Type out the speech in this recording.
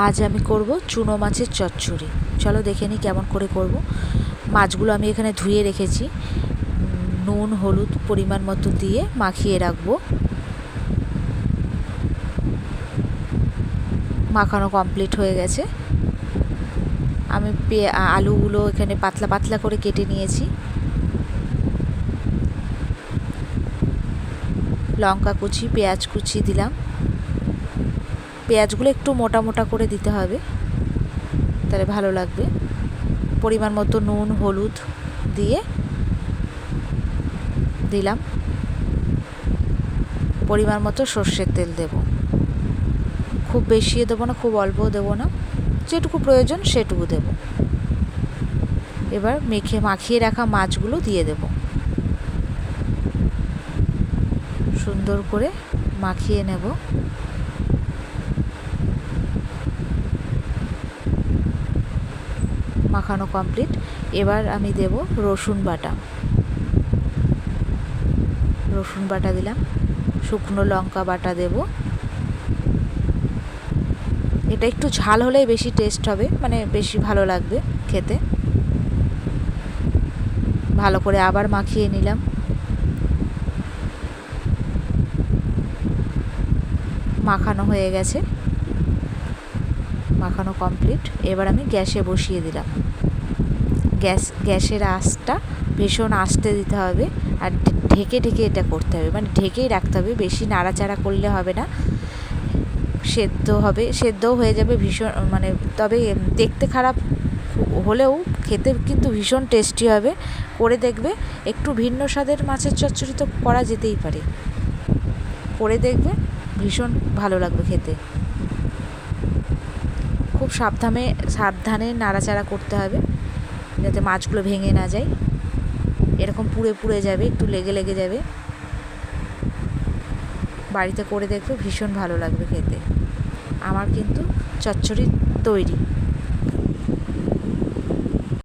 আজ আমি করব চুনো মাছের চচ্চড়ি। চলো দেখে নিই কেমন করে করব। মাছগুলো আমি এখানে ধুয়ে রেখেছি। নুন, হলুদ পরিমাণ মতো দিয়ে মাখিয়ে রাখব। মাখানো কমপ্লিট হয়ে গেছে। আমি আলুগুলো এখানে পাতলা পাতলা করে কেটে নিয়েছি। লঙ্কা কুচি, পেঁয়াজ কুচি দিলাম। পেঁয়াজগুলো একটু মোটা মোটা করে দিতে হবে। তাহলে ভালো লাগবে। পরিমাণ মতো নুন, হলুদ দিয়ে দিলাম। পরিমাণ মতো সর্ষের তেল দেব। খুব বেশিও দেবো না, খুব অল্পও দেবো না। যেটুকু প্রয়োজন সেটুকু দেব। এবার মেখে মাখিয়ে রাখা মাছগুলো দিয়ে দেব। সুন্দর করে মাখিয়ে নেব। মাখানো কমপ্লিট এবার আমি দেব রসুন বাটা। রসুন বাটা দিলাম। শুকনো লঙ্কা বাটা দেব। এটা একটু ঝাল হলেই বেশি টেস্ট হবে মানে বেশি ভালো লাগবে খেতে। ভালো করে আবার মাখিয়ে নিলাম। মাখানো হয়ে গেছে। মাখানো কমপ্লিট এবার আমি গ্যাসে বসিয়ে দিলাম। গ্যাস, গ্যাসের আঁচটা ভীষণ আস্তে দিতে হবে আর ঢেকে ঢেকে এটা করতে হবে। মানে ঢেকেই রাখতে হবে, বেশি নাড়াচাড়া করলে হবে না। সেদ্ধ হবে, সেদ্ধও হয়ে যাবে ভীষণ মানে তবে দেখতে খারাপ হলেও খেতে কিন্তু ভীষণ টেস্টি হবে। করে দেখবে, একটু ভিন্ন স্বাদের মাছের চচ্চড়ি তো করা যেতেই পারে। করে দেখবে, ভীষণ ভালো লাগবে খেতে। খুব সাবধানে সাবধানে নাড়াচাড়া করতে হবে। যাতে মাছগুলো ভেঙে না যায়। এরকম পুড়ে পুড়ে যাবে, একটু লেগে লেগে যাবে। বাড়িতে করে দেখবে, ভীষণ ভালো লাগবে খেতে। আমার কিন্তু চচ্চড়ি তৈরি।